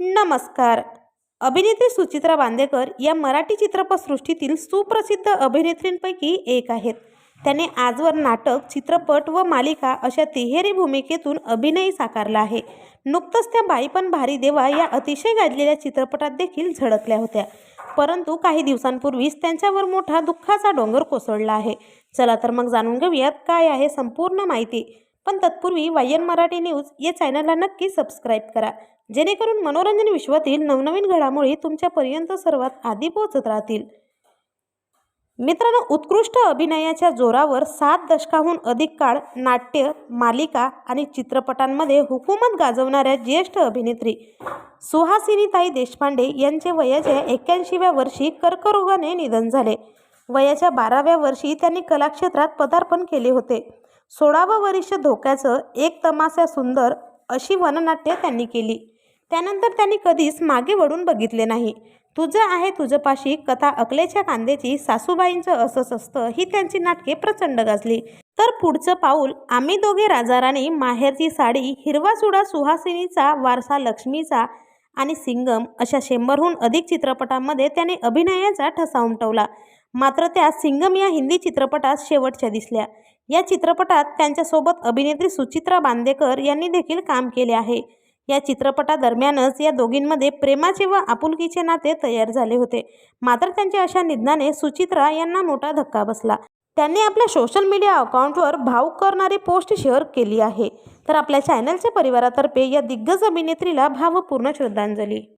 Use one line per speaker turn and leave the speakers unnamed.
नमस्कार. अभिनेत्री सुचित्रा बांदेकर या मराठी चित्रपटसृष्टीतील सुप्रसिद्ध अभिनेत्रींपैकी एक आहेत. त्याने आजवर नाटक चित्रपट व मालिका अशा तिहेरी भूमिकेतून अभिनय साकारला आहे. नुकतंच त्या बाईपण भारी देवा या अतिशय गाजलेल्या चित्रपटात देखील झळकल्या होत्या. परंतु काही दिवसांपूर्वीच त्यांच्यावर मोठा दुःखाचा डोंगर कोसळला आहे. चला तर मग जाणून घेऊयात काय आहे संपूर्ण माहिती. पण तत्पूर्वी वाय एन मराठी न्यूज या चॅनलला नक्की सबस्क्राईब करा. जेणेकरून मनोरंजन विश्वातील नवनवीन घडामोडी तुमच्यापर्यंत सर्वात आधी पोहोचत राहतील. मित्रांनो उत्कृष्ट अभिनयाच्या जोरावर सात दशकाहून अधिक काळ नाट्य मालिका आणि चित्रपटांमध्ये हुकूमत गाजवणाऱ्या ज्येष्ठ अभिनेत्री सुहासिनीताई देशपांडे यांचे वयाच्या एक्क्याऐंशीव्या वर्षी कर्करोगाने निधन झाले. वयाच्या बाराव्या वर्षी त्यांनी कलाक्षेत्रात पदार्पण केले होते. सोळावं वर्ष धोक्याचं एक तमाशा सुंदर अशी वननाट्य त्यांनी केली. त्यानंतर त्यांनी कधीच मागे वळून बघितले नाही. तुझं आहे तुझपाशी कथा अकलेच्या कांद्याची सासूबाईंचं असंच असतं ही त्यांची नाटके प्रचंड गाजली. तर पुढचं पाऊल आम्ही दोघे राजाराणी माहेरची साडी हिरवा चुडा सुहासिनीचा वारसा लक्ष्मीचा आणि सिंगम अशा शंभरहून अधिक चित्रपटांमध्ये त्याने अभिनयाचा ठसा उमटवला. मात्र त्या सिंगम या हिंदी चित्रपटात शेवटच्या दिसल्या. या चित्रपटात त्यांच्यासोबत अभिनेत्री सुचित्रा बांदेकर यांनी देखील काम केले आहे. या चित्रपटादरम्यानच या दोघींमध्ये प्रेमाचे व आपुलकीचे नाते तयार झाले होते. मात्र त्यांच्या अशा निधनाने सुचित्रा यांना मोठा धक्का बसला. त्यांनी आपल्या सोशल मीडिया अकाउंटवर भावूक करणारी पोस्ट शेअर केली आहे. तर आपल्या चॅनलच्या परिवारातर्फे या दिग्गज अभिनेत्रीला भावपूर्ण श्रद्धांजली.